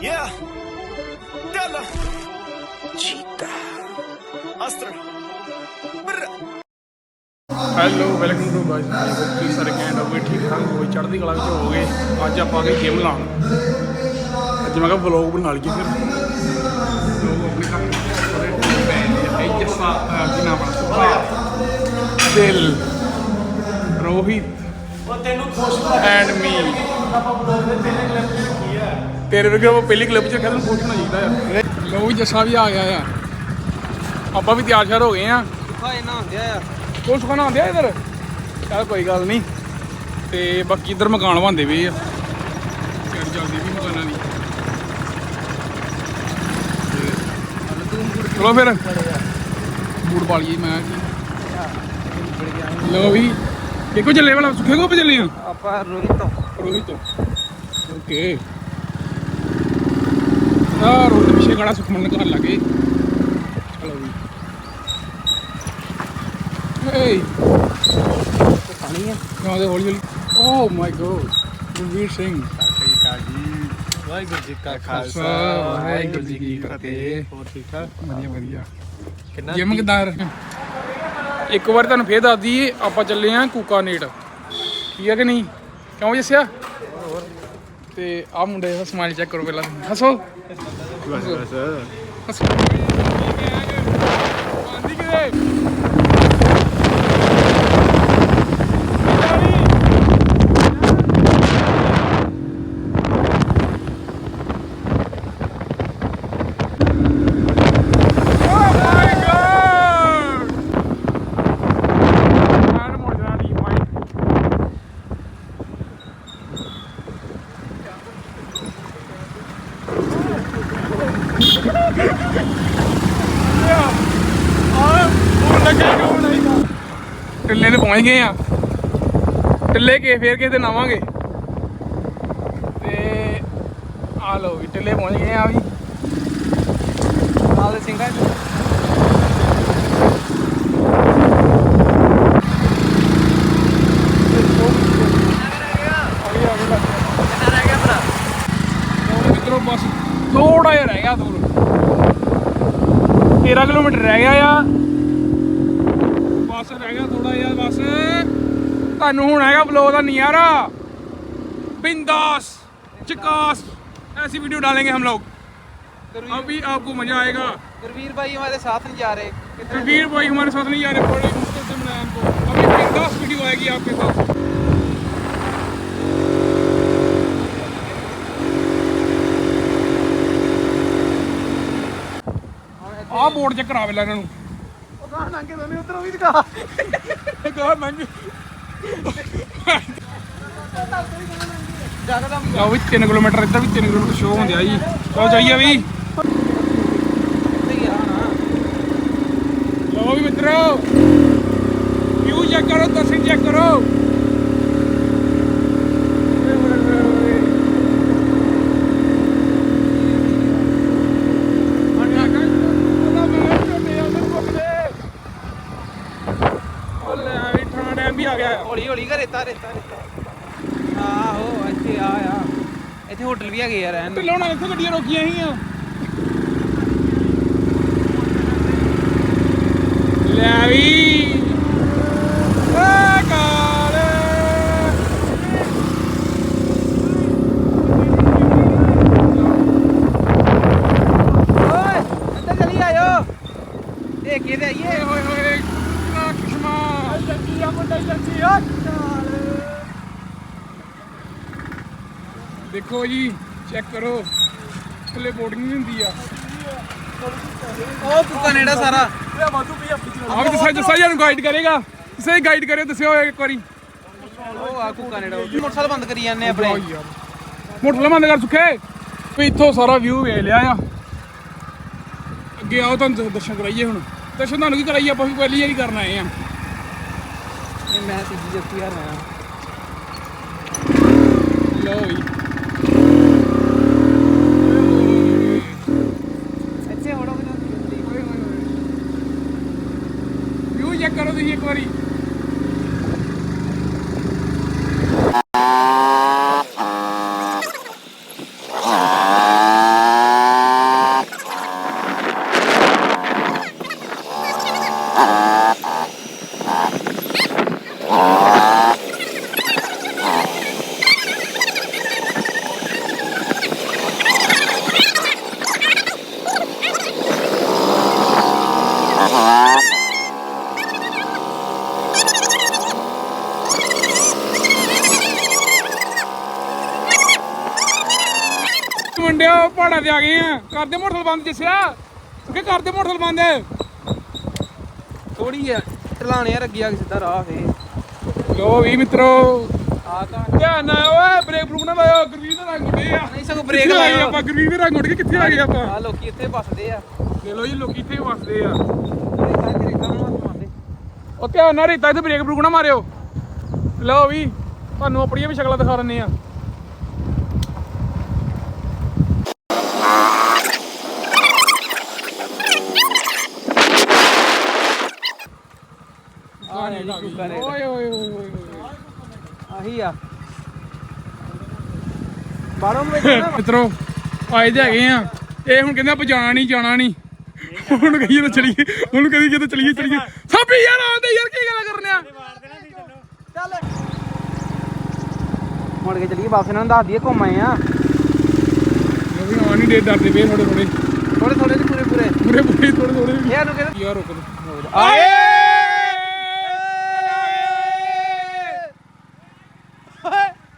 Yeah. Della. Cheetah. Astra. Brr. Hello welcome to guys hope ਤੁਸੀਂ ਸਾਰੇ ਕੈਂਡ ਹੋਗੇ ਠੀਕ ਠਾਕ ਹੋਗੇ ਚੜ੍ਹਦੀ ਕਲਾ ਵਿੱਚ ਹੋਗੇ ਅੱਜ ਆਪਾਂ ਆ ਗਏ ਜਿਮ ਲਾਉਣ ਅੱਜ ਮੈਂ ਕਿਹਾ ਵਲੌਗ ਬਣਾ ਲਈਏ ਫਿਰ। ਲੋਕ ਆਪਣੇ ਘਰ ਸਾਰੇ ਬੈਂਡ ਇਹ ਜੱਸਾ ਕੀ ਨਾਮ ਆ ਸੁਭਾ ਦਿਲ। ਰੋਹਿਤ। ਉਹ ਤੈਨੂੰ ਖੁਸ਼ ਐਂਡ ਮੀ। ਤੇਰੇ ਵਰਗੇ ਉਹ ਪਹਿਲੀ ਕਲਿੱਪ ਚ ਖੁਸ਼ ਹੋਣਾ ਚਾਹੀਦਾ ਆ ਲੋ ਵੀ ਜੱਸਾ ਵੀ ਆ ਗਿਆ ਆ ਆਪਾਂ ਵੀ ਤਿਆਰ ਸ਼ਿਆਰ ਹੋ ਗਏ ਆ। ਹਾਂ ਇਹਨਾਂ ਹੁੰਦਿਆ ਆ ਕੁਛ ਖਾਣਾ ਆਉਂਦੇ ਆ ਇਧਰ? ਚੱਲ ਕੋਈ ਗੱਲ ਨਹੀਂ। ਤੇ ਬਾਕੀ ਇਧਰ ਮਕਾਨ ਬਣਦੇ ਵੀ ਆ। ਤਿਆਰੀ ਚੱਲਦੀ ਵੀ ਮਕਾਨਾਂ ਦੀ। ਚਲੋ ਫਿਰ। ਬੂਟ ਪਾ ਲਈਏ ਮੈਂ ਲੋ ਵੀ। ਕਿੱਕੋ ਚੱਲੇ ਵਾਲਾ ਸੁੱਖੇ ਕੋ ਚੱਲੇ ਆ। ਆਪਾਂ ਰੋਹਿਤ ਤੋਂ। ਰੋਹਿਤ ਓਕੇ। ਆ ਰੋਹਿਤ ਪਿੱਛੇ ਖੜਾ ਸੁਖਮਨ ਘਰ ਲੱਗੇ ਚਲੋ ਵੀ ਹੇ ਪਾਣੀ ਆ ਨਾ ਦੇ ਹੌਲੀ ਹੌਲੀ oh my god Gurveer Singh ਠੀਕ ਆ ਜੀ ਵਾਹਿਗੁਰੂ ਜੀ ਕਾ ਖਾਲਸਾ, ਵਾਹਿਗੁਰੂ ਜੀ ਕੀ ਫਤਿਹ। ਹੋਰ ਠੀਕ ਠਾਕ ਵਧੀਆ ਵਧੀਆ ਕਿੰਨਾ ਜਿਮ ਕਿਦਾਂ ਇੱਕ ਵਾਰ ਤੁਹਾਨੂੰ ਫੇਰ ਦੱਸ ਦਈਏ ਆਪਾਂ ਚੱਲੇ ਆਂ ਕੂਕਾਨੇਟ ਠੀਕ ਹੈ ਕਿ ਨਹੀਂ ਕਿਉਂ ਜੱਸਿਆ ਤੇ ਆ ਮੁੰਡੇ ਦਾ ਸਮਾਈਲ ਚੈੱਕ ਕਰੋ ਪਹਿਲਾਂ ਹੱਸੋ ਬਸ ਬਸ ਹੱਸੋ ਆਂਦੀ ਕਿਤੇ Oh my God! ਯਾਰ ਮੁੜ ਜਾਣਾ ਨਹੀਂ ਮਾਈਕ ਟਿੱਲੇ ਤੇ ਪਹੁੰਚ ਗਏ ਆ ਟਿੱਲੇ ਕੇ ਫੇਰ ਕਿਸੇ ਦਿਨ ਤੇ ਆ ਲਓ ਵੀ ਟਿੱਲੇ ਪਹੁੰਚ ਗਏ ਆ ਵੀ। ਨਾਲ ਦੇ ਸਿੰਘਾਂ ਬਸ ਥੋੜਾ ਜਿਹਾ ਰਹਿ ਗਿਆ ਦੂਰ। 13 ਕਿਲੋਮੀਟਰ ਰਹਿ ਗਿਆ ਆ। ਬਸ ਰਹਿ ਗਿਆ ਤੁਹਾਨੂੰ ਹੁਣ ਹੈਗਾ ਬਲੌਗ ਦਾ ਨਜ਼ਾਰਾ बिंदास चिकास ऐसी वीडियो डालेंगे हम लोग अभी आपको मजा आएगा गुरवीर भाई हमारे साथ नहीं जा रहे कितने रणवीर भाई हमारे साथ नहीं आ रहे बड़े मुश्किल से मिला हमको अभी बिंदास वीडियो आएगी आपके साथ ਆ ਬੋਰਡ ਚੈੱਕ ਕਰਾ ਵੇਲਾ ਇਹਨਾਂ ਨੂੰ ਉਹ ਗਾਣ ਲੰਘੇ ਦੋਨੇ ਉਧਰੋਂ ਵੀ ਦਿਖਾ ਕਹਾ ਮੰਗ ਜਿਆਦਾ ਤਾਂ ਆ ਵੀ 3 ਕਿਲੋਮੀਟਰ ਇੱਧਰ ਵੀ 3 ਕਿਲੋਮੀਟਰ ਸ਼ੋਅ ਹੁੰਦੇ ਆ ਜੀ। ਚਲੋ ਜਾਈਏ ਵੀ। ਲਓ ਵੀ ਮਿੱਤਰੋ। ਵਿਊ ਚੈੱਕ ਕਰੋ, ਦਰਸ਼ਨ ਚੈੱਕ ਕਰੋ ਵੀ ਆ ਗਿਆ ਹੌਲੀ ਹੌਲੀ ਕਰ ਰੇਤਾ ਰੇਤਾ ਰੇਤਾ ਆਹੋ, ਇੱਥੇ, ਆ ਆ। ਇੱਥੇ ਹੋਟਲ ਵੀ ਹੈਗੇ ਆ ਰਹਿਣ ਤੇ ਨੂੰ ਇੱਥੇ ਗੱਡੀਆਂ ਰੋਕੀਆਂ ਸੀਗੀਆਂ ਲੈ ਵੀ ਏ ਕਾਲ ਓਏ ਅੰਦਰ ਚਲੀ ਆਇਓ ਇਹ ਕਿਹਦੇ ਆਈਏ ਓਏ ਹੋਏ ਹੋਏ ਕਿੰਨਾ ਕਿਸਮਾ ਜੱਜੀ ਆ ਮੁੰਡਾ ਜੱਜੀ ਆ ਦੇਖੋ ਜੀ ਚੈੱਕ ਕਰੋ। ਥੱਲੇ ਬੋਰਡਿੰਗ ਨਹੀਂ ਹੁੰਦੀ ਆ। ਉਹ ਕੁੱਕਾ ਨੇੜਾ ਸਾਰਾ। ਆਪ ਦੱਸਿਆ ਦੱਸਿਆ ਜੀ ਨੂੰ ਗਾਈਡ ਕਰੇਗਾ। ਤੁਸੀਂ ਗਾਈਡ ਕਰਿਓ ਦੱਸਿਓ ਇੱਕ ਵਾਰੀ। ਉਹ ਆ ਕੁੱਕਾ ਨੇੜਾ। ਮੋਟਰਸਾਈਕਲ ਬੰਦ ਕਰੀ ਜਾਂਦੇ ਆਪਣੇ। ਮੋਟਰ ਬੰਦ ਕਰ ਸੁੱਖੇ। ਵੀ ਇੱਥੋਂ ਸਾਰਾ ਵਿਊ ਵੇਖ ਲਿਆ ਆ। ਅੱਗੇ ਆਓ ਤੁਹਾਨੂੰ ਦ- ਦਰਸ਼ਨ ਕਰਾਈਏ ਹੁਣ। ਦਰਸ਼ਨ ਤੁਹਾਨੂੰ ਕੀ ਕਰਾਈਏ? ਆਪਾਂ ਵੀ ਪਹਿਲੀ ਵਾਰੀ ਕਰਨ ਆਏ ਆ। ਇਹ ਮੈਂ ਤੀਜੀ ਜੱਤੀ ਆ ਰਿਹਾ ਲਓ ਵੀ ਇੱਥੇ ਹੋੜੋ ਕਿ ਵਿਊ ਚੈੱਕ ਕਰੋ ਤੁਸੀਂ ਇੱਕ ਵਾਰੀ ਮੁੰਡਿਓ ਪਹਾੜਾਂ ਤੇ ਆ ਗਏ ਆ ਕਰਦੇ ਮੋਟਰਸਾਈਕਲ ਬੰਦ ਜਿਸਿਆ ਕਿ ਕਰਦੇ ਮੋਟਰਸਾਈਕਲ ਬੰਦ ਥੋੜੀ ਆ ਢਲਾਣੇ ਯਾਰ ਅੱਗੇ ਆ ਕੇ ਸਿੱਧਾ ਰਾਹ ਫੇ ਲੋ ਵੀ ਮਿੱਤਰੋ ਆ ਤਾਂ ਧਿਆਨ ਨਾਲ ਓਏ ਬ੍ਰੇਕ ਬਰੂਕ ਨਾ ਲਾਇਓ ਗੁਰਵੀਰ ਦਾ ਰੰਗ ਉੱਡੇ ਆ। ਨਹੀਂ ਸਗੋਂ ਬ੍ਰੇਕ ਲਾਇਓ। ਆਪਾਂ? ਗੁਰਵੀਰ ਦੇ ਰੰਗ ਉੱਡ ਕੇ ਕਿੱਥੇ ਆ ਗਏ ਆਪਾਂ? ਆ ਲੋਕੀ ਇੱਥੇ ਵੱਸਦੇ ਆ। ਦੇ ਲੋ ਜੀ ਲੋਕੀ ਇੱਥੇ ਵਸਦੇ ਆ। ਉਹ ਧਿਆਨ ਨਾਲ ਰੇਤਾ ਇੱਥੇ ਬ੍ਰੇਕ ਬਰੂਕ ਨਾ ਮਾਰਿਓ। ਲਓ ਵੀ ਤੁਹਾਨੂੰ ਆਪਣੀਆਂ ਵੀ ਸ਼ਕਲਾਂ ਦਿਖਾ ਦਿੰਨੇ ਆ ਆ ਜੀ ਕੁੱਕਾ ਨੇ ਓਏ ਓਏ ਓਏ ਆਹੀ ਆ। ਬਾਹਰੋਂ ਨੂੰ ਵੇਖਣਾ ਮਿੱਤਰੋ ਆਏ ਤੇ ਹੈਗੇ ਆ। ਇਹ ਹੁਣ ਕਹਿੰਦੇ ਆਪਾਂ ਜਾਣਾ ਨਹੀਂ ਜਾਣਾ ਨਹੀਂ। ਹੁਣ ਕਹੀਏ ਤਾਂ ਚਲੀਏ ਹੁਣ ਕਦੀ ਜਦੋਂ ਚਲੀਏ ਚਲੀਏ। ਸਾਬੀ ਯਾਰ ਆਉਂਦੇ ਯਾਰ ਕੀ ਗੱਲਾਂ ਕਰਨੇ ਆ ਚੱਲ। ਮੁੜ ਕੇ ਚਲੀਏ ਵਾਪਸ ਇਹਨਾਂ ਨੂੰ ਦੱਸ ਦਈਏ ਘੁੰਮ ਆਏ ਆ। ਉਹ ਵੀ ਆਉਣ ਨਹੀਂ ਦੇ ਡਰਦੇ ਪਏ ਥੋੜੇ ਥੋੜੇ ਥੋੜੇ ਥੋੜੇ ਤੇ ਪੂਰੇ ਪੂਰੇ ਪੂਰੇ ਪੂਰੇ ਥੋੜੇ ਥੋੜੇ ਇਹ ਨੂੰ ਕਹਿੰਦੇ ਯਾਰ ਰੁਕ ਦੇ ਆਏ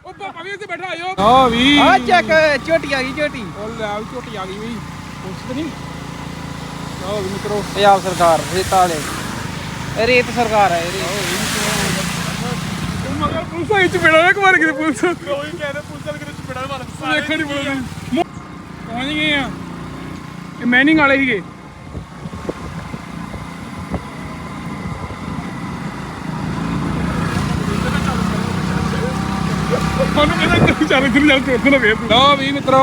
ਉਹ ਪਾਪਾ ਵੀ ਇੱਥੇ ਬੈਠਾ ਆਇਓ। ਆ ਵੀ। ਆ ਚੱਕ ਝੋਟੀ ਆ ਗਈ ਝੋਟੀ। ਉਹ ਲੈ ਵੀ ਝੋਟੀ ਆ ਗਈ ਵੀ। ਪੁੱਛ ਤੇ ਨਹੀਂ। ਆਓ ਵੀ ਮਿੱਤਰੋ ਪੰਜਾਬ ਸਰਕਾਰ ਰੇਤਾ ਵਾਲੇ। ਇਹ ਰੇਤ ਸਰਕਾਰ ਹੈ ਇਹ ਰੇਤ। ਉਹ ਮਗਰ ਪੁਲਿਸ ਆਈ ਚ ਬੇੜਾ ਨਾ ਕੁਮਾਰ ਕਿਤੇ ਪੁਲਿਸ। ਕੋਈ ਕਹਿੰਦੇ ਪੁਲਿਸ ਵਾਲੇ ਕਿਤੇ ਚਪੜਾ ਮਾਰ ਦੇਖਣ ਨਹੀਂ ਬੋਲਦੇ। ਪਹੁੰਚ ਗਏ ਆ। ਇਹ ਮੈਨਿੰਗ ਵਾਲੇ ਸੀਗੇ। ਚੱਲ ਇੱਧਰ ਚੱਲ ਨਾ ਵੇਖ ਲਓ। ਵੀ ਮਿੱਤਰੋ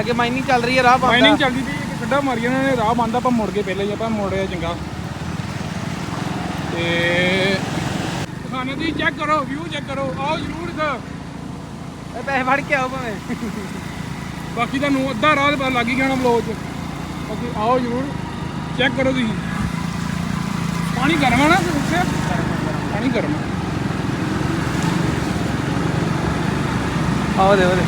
ਅੱਗੇ ਮਾਈਨਿੰਗ ਚੱਲ ਰਹੀ ਹੈ ਰਾਹ ਬੰਦਾ ਮਾਈਨਿੰਗ ਚੱਲਦੀ ਪਈ ਇੱਕ ਗੱਡਾ ਮਾਰੀ ਇਹਨਾਂ ਨੇ ਰਾਹ ਬੰਦ ਆਪਾਂ ਮੁੜ ਕੇ ਪਹਿਲੇ ਹੀ ਆਪਾਂ ਮੋੜਿਆ ਚੰਗਾ। ਤੇ ਖਾਣੇ ਦੀ ਚੈੱਕ ਕਰੋ ਵਿਊ ਚੈੱਕ ਕਰੋ ਆਓ ਜਰੂਰ ਇੱਥੇ। ਇਹ ਪੈਸੇ ਫੜ ਕੇ ਆਓ ਭਾਵੇਂ। ਬਾਕੀ ਤੁਹਾਨੂੰ ਅੱਧਾ ਰਾਹ ਪਤਾ ਲੱਗ ਹੀ ਹੋਣਾ ਬਲੌਗ 'ਚ। ਬਾਕੀ ਆਓ ਜਰੂਰ ਚੈੱਕ ਕਰੋ ਤੁਸੀਂ। ਪਾਣੀ ਗਰਮ ਆ ਨਾ ਉੱਥੇ? ਪਾਣੀ ਗਰਮ ਆ। ਆਓ ਦੇ ਉਹਦੇ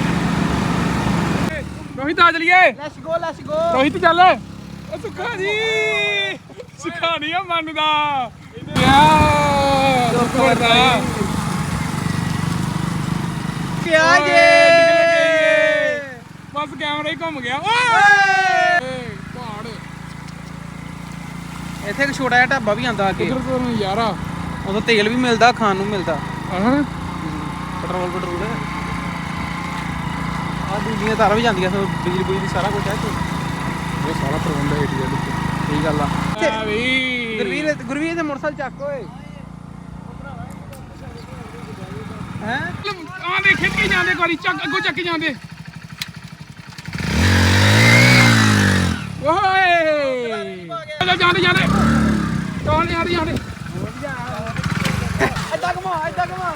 ਰੋਹਿਤ ਆ ਚਲੀਏ। Let's go let's go Rohit ਚੱਲ। ਉਹ ਸੁੱਖਾ ਜੀ। ਸੁੱਖਾ ਨਹੀਂ ਆ ਮੰਨਦਾ। ਯਾ ਸੁੱਖਾ ਦਾ। ਕਿਆ ਜੇ ਬਸ ਕੈਮਰਾ ਹੀ ਘੁੰਮ ਗਿਆ। ਓਏ! ਇੱਥੇ ਇੱਕ ਛੋਟਾ ਜਿਹਾ ਢਾਬਾ ਵੀ ਆਂਦਾ ਅੱਗੇ। ਉਦੋਂ ਤੇਲ ਵੀ ਮਿਲਦਾ ਖਾਣ ਨੂੰ ਮਿਲਦਾ। ਹਾਂ। Petrol petrol. ਦੂਜੀਆਂ ਤਾਰਾਂ ਵੀ ਜਾਂਦੀਆਂ ਸੋ ਬਿਜਲੀ ਬੁਜਲੀ ਸਾਰਾ ਕੁਝ ਹੈ ਇੱਥੇ। ਇਹ ਸਾਰਾ ਪ੍ਰਬੰਧ ਹੈ ਏਟੀਐਲ ਉੱਤੇ ਸਹੀ ਗੱਲ ਆ। ਆ ਵੀ। ਗੁਰਵੀਰ ਗੁਰਵੀਰ ਦੇ ਮੋਟਰਸਾਈਕਲ ਚੱਕ ਓਏ। ਹੈ? ਆ ਦੇ ਖਿੱਚ ਕੇ ਜਾਂਦੇ ਗਾੜੀ ਚੱਕ ਅੱਗੋਂ ਚੱਕ ਕੇ ਜਾਂਦੇ। ਓਏ ਜਾਂਦੇ ਜਾਂਦੇ। ਚੱਲ ਜਾਂਦੇ ਜਾਂਦੇ। ਐਦਾਂ ਘਮਾ ਐਦਾਂ ਘਮਾ।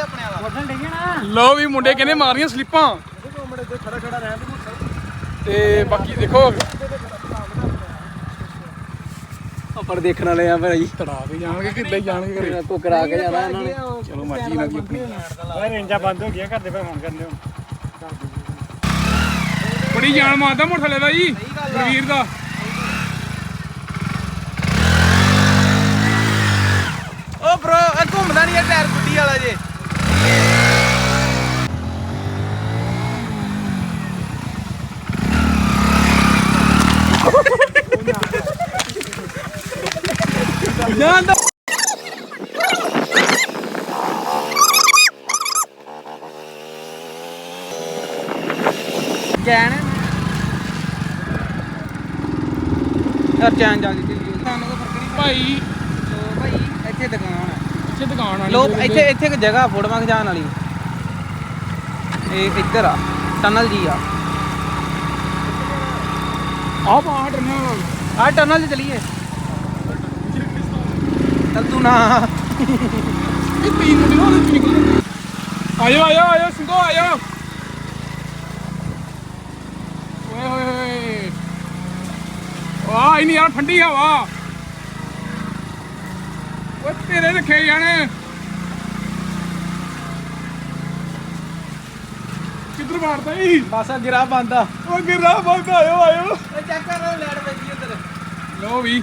ਆਪਣੇ ਵਾਲਾ। ਨਾ। ਲੋ ਵੀ ਮੁੰਡੇ ਕਹਿੰਦੇ ਮਾਰੀਆਂ ਸਲਿੱਪਾਂ। ਤੇ ਬਾਕੀ ਦੇਖੋ। ਆਪਾਂ ਦੇਖਣ ਵਾਲੇ ਆ ਭਾਈ। ਤੜਾ ਕੇ ਜਾਣਗੇ ਕਿੱਦਾਂ ਹੀ ਜਾਣਗੇ ਘਰੇ। ਕੋ ਕਰਾ ਕੇ ਜਾਣਾ ਇਹਨਾਂ ਨੇ। ਚਲੋ ਮਰਜ਼ੀ ਇਹਨਾਂ ਦੀ ਆਪਣੀ। ਓਏ ਰੇਂਜਾਂ ਬੰਦ ਹੋ ਗਈਆਂ ਕਰਦੇ ਪਏ ਹੁਣ ਕਰਨੇ ਹੁਣ। ਬੜੀ ਜਾਨ ਮਾਰਦਾ ਮੋਟਰਸਾਈਕਲ ਦਾ ਜੀ। ਵੀਰ ਦਾ ਓ ਬ్రో ਇਹ ਘੁੰਮਦਾ ਨਹੀਂ ਇਹ ਟਾਇਰ ਗੁੱਡੀ ਵਾਲਾ ਜੇ ਜਾਂਦਾ ਚੈਨ ਯਾਰ ਚੈਨ ਜਾ ਕੇ ਸਾਨੂੰ ਕੋਈ ਫ਼ਰਕ ਨਹੀਂ ਭਾਈ। ਸੋ ਭਾਈ ਇੱਥੇ ਦੁਕਾਨ ਹੈ ਇੱਥੇ ਦੁਕਾਨ ਵਾਲੀ ਲੋਕ ਜਿਹੜੇ ਇੱਥੇ ਇੱਥੇ ਇੱਕ ਜਗ੍ਹਾ ਫੋਟੋਆਂ ਖਿਚਾਉਣ ਵਾਲੀ। ਇਹ ਇੱਧਰ ਆ ਟਨਲ ਜੀ ਆ। ਆਹ ਬਾਹਰ ਨਾ ਆ ਟਨਲ 'ਚ ਚਲੀਏ। ਚੱਲ ਤੂੰ ਨਾ। ਇਹ ਤੀਨ ਮੁੰਡੇ ਨਾਲ ਨਿਕਲ ਆਇਓ ਆਇਓ ਆਇਓ ਸਿੰਘੋ ਆਇਓ। ਓਏ ਹੋਏ ਹੋਏ ਵਾਹ ਇਨੀ ਯਾਰ ਠੰਡੀ ਹਵਾ। ਓ ਤੇਰੇ ਰੱਖੇ ਜਾਣੇ। ਕਿੱਧਰ ਮਾਰਦਾ ਈ ਬਸ ਗਿਰਾ ਬੰਦਾ ਓ ਗਿਰਾ ਬੰਦ ਆਇਓ ਆਇਓ। ਓਏ ਚੈੱਕ ਕਰ ਲੈਟ ਵੱਜੀ ਉੱਧਰ। ਲੋ ਵੀ।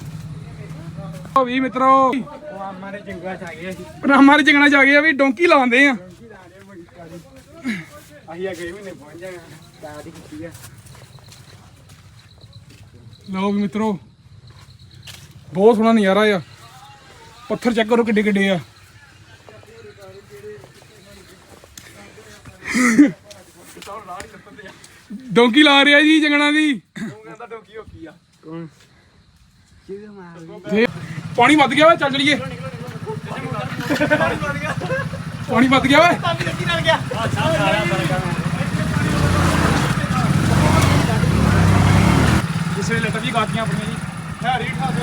ਉਹ ਵੀ ਮਿੱਤਰੋ। ਉਹ ਆਮਾਂ ਦੇ ਚੰਗਾ ਚ ਆ ਗਏ ਅਸੀਂ। ਦੇ ਆ ਵੀ ਡੋਂਕੀ ਲਾਉਂਦੇ ਆ। ਅਸੀਂ ਅਗਲੇ ਮਹੀਨੇ ਪਹੁੰਚ ਜਾਣਾ ਦਾਦੀ ਕੀਤੀ ਆ। ਲਓ ਵੀ ਮਿੱਤਰੋ ਬਹੁਤ ਸੋਹਣਾ ਨਜ਼ਾਰਾ ਆ। ਪੱਥਰ ਚੈੱਕ ਕਰੋ ਕਿੱਡੇ ਕਿੱਡੇ ਆ। ਡੋਂਕੀ ਲਾ ਰਿਹਾ ਜੀ ਜੰਗਣਾ ਦੀ। ਕੌਣ? ਤੇ ਪਾਣੀ ਵੱਧ ਗਿਆ ਵਾ ਚੱਲ ਚਲੀਏ। ਪਾਣੀ ਵੱਧ ਗਿਆ ਵਾ ਜਿਸੇ ਲੱਟ ਵੀ ਗਾਤੀਆਂ ਆਪਣੀਆਂ ਜੀ।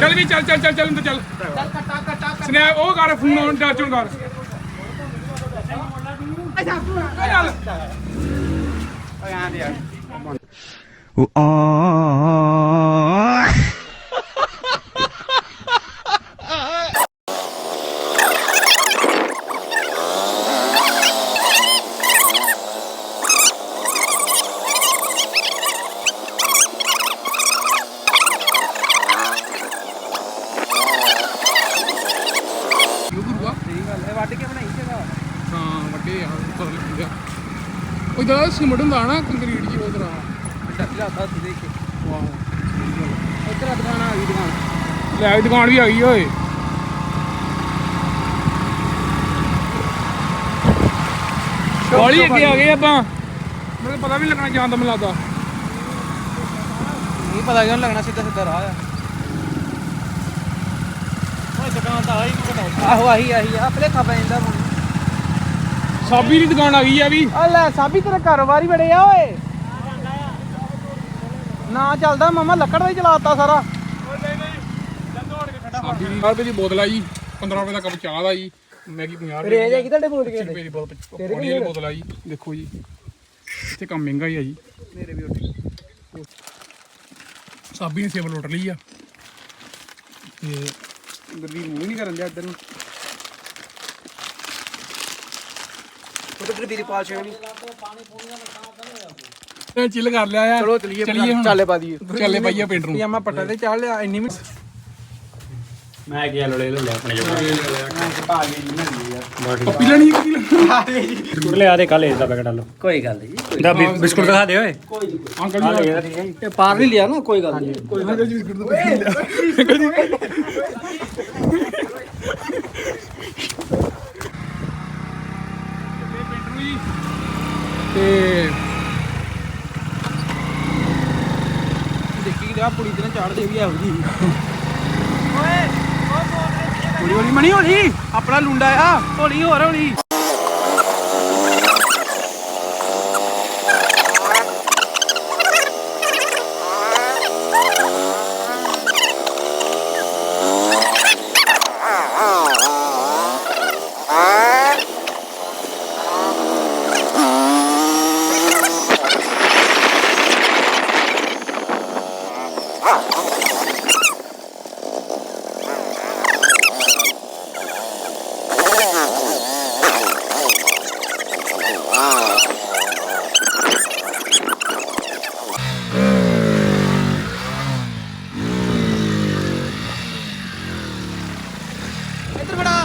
ਚੱਲ ਵੀ, ਚੱਲ ਚੱਲ ਚੱਲ ਚੱਲ, ਅੰਦਰ ਚੱਲ। ਸਨੈਪ ਉਹ ਕਰ, ਫੋਨ ਆਨ ਟੱਚ ਕਰ। ਆ ਦੇ ਯਾਰ ਯੂ ਗੁਰੂਆ ਸਹੀ ਗੱਲ ਹੈ ਵੱਢ ਕੇ ਬਣਾਈ ਜਗ੍ਹਾ ਹਾਂ ਵੱਡੇ ਆ ਉੱਪਰ ਲੱਗਿਆ ਜਿਹੜਾ ਸਿਮਟ ਹੁੰਦਾ ਨਾ ਕੰਕਰੀਟ ਜੀ ਦੇਖ ਕੇ। ਵਾਹ। ਇੱਧਰ ਆ ਦੁਕਾਨ ਆ ਗਈ ਦੁਕਾਨ। ਲੈ ਵੀ ਦੁਕਾਨ ਵੀ ਆ ਗਈ ਓਏ। ਹੌਲੀ ਅੱਗੇ ਆ ਗਏ ਆਪਾਂ। ਮੈਨੂੰ ਪਤਾ ਵੀ ਨੀ ਲੱਗਣਾ ਜਾਣ ਦਾ ਮੈਨੂੰ ਲੱਗਦਾ ਨਹੀਂ ਪਤਾ ਕਿਉਂ ਲੱਗਣਾ ਸਿੱਧਾ ਸਿੱਧਾ ਰਾਹ ਆ। ਓਏ ਦੁਕਾਨ ਤਾਂ ਆਈ ਕਿ ਬਣਾਓ ਆਹੋ ਆਹੀ ਆਹੀ ਆ। ਭਲੇਖਾ ਪੈ ਜਾਂਦਾ ਹੁਣ। ਸਾਬੀ ਦੀ ਦੁਕਾਨ ਆ ਗਈ ਆ ਵੀ। ਆ ਲੈ ਸਾਬੀ ਤੇਰੇ ਕਾਰੋਬਾਰ ਹੀ ਬੜੇ ਆ ਓਏ। ਨਾ ਚੱਲਦਾ ਮਾਮਾ ਲੱਕੜ ਦਾ ਹੀ ਚਲਾਤਾ ਸਾਰਾ। ਓਏ ਨਹੀਂ ਨਹੀਂ ਜਦ ਦੌੜ ਕੇ ਠੰਡਾ ਸਾਬੀ ਦੀ 50 ਰੁਪਏ ਦੀ ਬੋਤਲ ਆ ਜੀ 15 ਰੁਪਏ ਦਾ ਕੱਪ ਚਾਹ ਦਾ ਜੀ ਮੈਗੀ 50 ਰੁਪਏ ਰੇਜ ਹੈ ਕਿ ਤੁਹਾਡੇ ਫੋਨ 25 ਰੁਪਏ ਦੀ ਬੋਤਲ ਪਾਣੀ ਵਾਲੀ ਬੋਤਲ ਆ ਜੀ ਦੇਖੋ ਜੀ। ਇੱਥੇ ਕੰਮ ਮਹਿੰਗਾ ਹੀ ਆ ਜੀ। ਮੇਰੇ ਵੀ ਉੱਠ ਸਾਬੀ ਨੇ ਸੇਵ ਲੁੱਟ ਲਈ ਆ। ਤੇ ਗੱਡੀ ਮੂੰਹ ਨਹੀਂ ਕਰਨ ਦਿਆ ਇੱਧਰ ਨੂੰ। ਤਾਂ ਵੀਰ ਪਾਲ ਛੇਣੀ ਇਹ ਚਿੱਲ ਕਰ ਲਿਆ ਆ ਚਲੋ ਚਲੀਏ ਚਲੀਏ ਹੁਣ। ਚਾਲੇ ਪਾ ਦਈਏ। ਚੱਲੇ ਪਾਈਏ ਪਿੰਡ ਨੂੰ। ਪਜਾਮਾ ਪੱਟਾ ਤੇ ਚਾੜ ਲਿਆ ਇੰਨੀ ਵੀ ਮੈਂ ਗਿਆ ਲੋਲੇ ਲੋਲੇ ਆਪਣੇ ਪੱਪੀ ਲੈਣੀ ਹੈ ਕਿ ਬਿਸਕੁਟ ਲਿਆ ਦੇ ਕੱਲ ਦਾ ਪੈਕਟ ਲਓ ਕੋਈ ਗੱਲ ਨਹੀਂ। ਦਾ ਬਿਸਕੁਟ ਦਿਖਾ ਦੇ ਓਏ। ਅੰਕਲ ਜੀ ਆ ਇਹ ਪਾਰ ਨਹੀਂ ਲਿਆ ਨਾ ਕੋਈ ਗੱਲ ਨਹੀਂ। ਜੀ ਬਿਸਕੁਟ ਤੋਂ ਪੱਕੀ ਲਿਆ ਪਿੰਡ ਨੂੰ ਜੀ। ਤੇ ਦੇਖੀ ਲਿਆ ਪੁੜੀ ਤੇ ਚਾੜਦੇ ਵੀ ਇਹੋ ਜੀ ਓਏ ਹੌਲੀ ਹੌਲੀ ਮਣੀ ਹੌਲੀ ਆਪਣਾ ਲੁੰਡਾ ਆ ਹੌਲੀ ਹੋਰ ਹੌਲੀ ਇੱਧਰ ਫੜਾ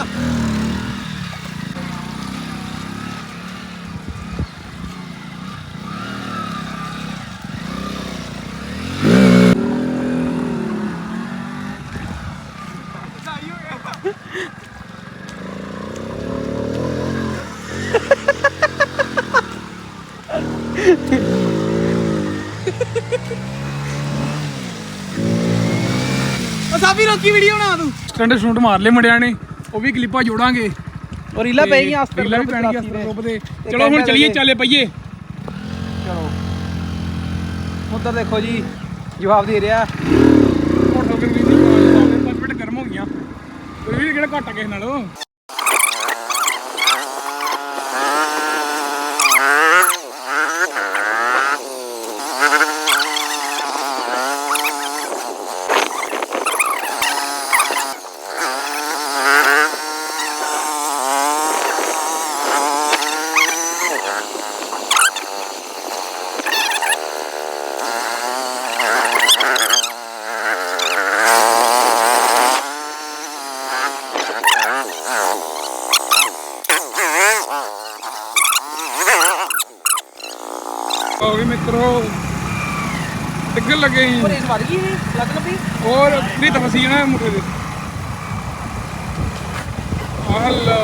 ਰੋਕੀ ਵੀਡੀਓ ਬਣਾ ਤੂੰ ਸਟੰਡ ਸ਼ੂਟ ਮਾਰ ਲਏ ਮੁੰਡਿਆਂ ਨੇ ਉਹ ਵੀ ਕਲਿੱਪਾਂ ਜੋੜਾਂਗੇ। ਔਰ ਰੀਲਾ ਪੈ ਗਈਆਂ ਆਸਪਰ ਰੀਲਾਂ ਵੀ ਪੈਣਗੀਆਂ ਗਰੁੱਪ ਦੇ। ਚਲੋ ਹੁਣ ਚਲੀਏ ਚੱਲੇ ਪਈਏ। ਚਲੋ। ਉਧਰ ਦੇਖੋ ਜੀ ਜਵਾਬ ਦੇ ਰਿਹਾ। ਹੋਟਲ ਦੇ ਵੀ 5 ਮਿੰਟ ਗਰਮ ਕਿਹੜਾ ਘੱਟ ਆ ਕਿਸੇ ਨਾਲੋਂ। ਹੋ ਗਏ ਮਿੱਤਰੋ। ਡਿੱਗਣ ਲੱਗੇ ਸੀ ਰੇਸ ਵੱਧ ਗਈ ਨੀ ਲੱਗ ਲੱਭੀ? ਹੋਰ ਨਹੀਂ ਤਾਂ ਫਸੀ ਜਾਣਾ ਮੁੰਡੇ ਦੇ। ਹਲੋ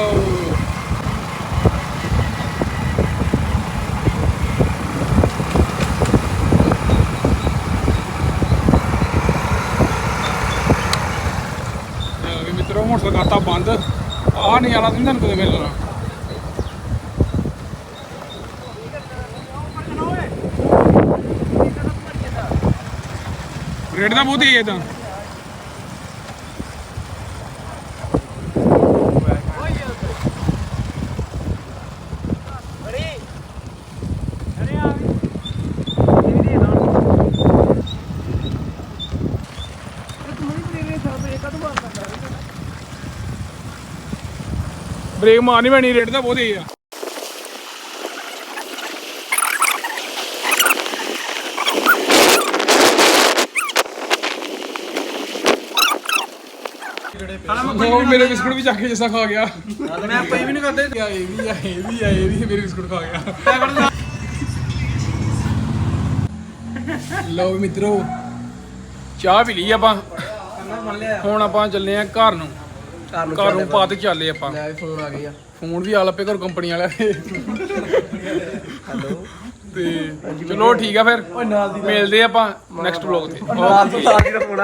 ਵੀ ਮਿੱਤਰੋ ਮੋਟਰ ਕਰਤਾ ਬੰਦ। ਆ ਨਹੀਂ ਆਣਾ ਤੁਹਾਨੂੰ ਕਦੇ ਮਿਲਣਾ। ਰੇਟ ਦਾ ਬਹੁਤ ਹੀ ਹੈ ਤਾਂ। ਬ੍ਰੇਕ ਮਾਰਨੀ ਪੈਣੀ ਰੇਟ ਦਾ ਬਹੁਤ ਹੀ ਆ ਉਹ ਮੇਰੇ ਬਿਸਕੁਟ ਵੀ ਚੱਕ ਕੇ ਜਿਸਾ ਖਾ ਗਿਆ ਮੈਂ ਪਈ ਵੀ ਨਹੀਂ ਕਰਦੇ ਆ ਇਹ ਵੀ ਆ ਇਹ ਵੀ ਆ ਇਹ ਵੀ ਮੇਰੇ ਬਿਸਕੁਟ ਖਾ ਗਿਆ ਲਓ ਵੀ ਮਿੱਤਰੋ ਚਾਹ ਪੀ ਲਈ ਆਪਾਂ ਬਣ ਲਿਆ ਹੁਣ ਆਪਾਂ ਚੱਲੇ ਆ ਘਰ ਨੂੰ। ਘਰ ਨੂੰ ਘਰ ਨੂੰ ਪਾ ਤੇ ਚੱਲੇ ਆਪਾਂ। ਲੈ ਫੋਨ ਆ ਗਿਆ ਫੋਨ ਵੀ ਆ ਲੱਪੇ ਘਰ ਕੰਪਨੀ ਵਾਲਿਆਂ ਦੇ ਹੈਲੋ। ਤੇ ਚਲੋ ਠੀਕ ਆ ਫਿਰ। ਓਏ ਨਾਲ ਦੀ ਮਿਲਦੇ ਆਪਾਂ ਨੈਕਸਟ ਵਲੌਗ ਤੇ। ਨਾਲ। ਦੀ ਸਾਡੀ ਦਾ ਫੋਨ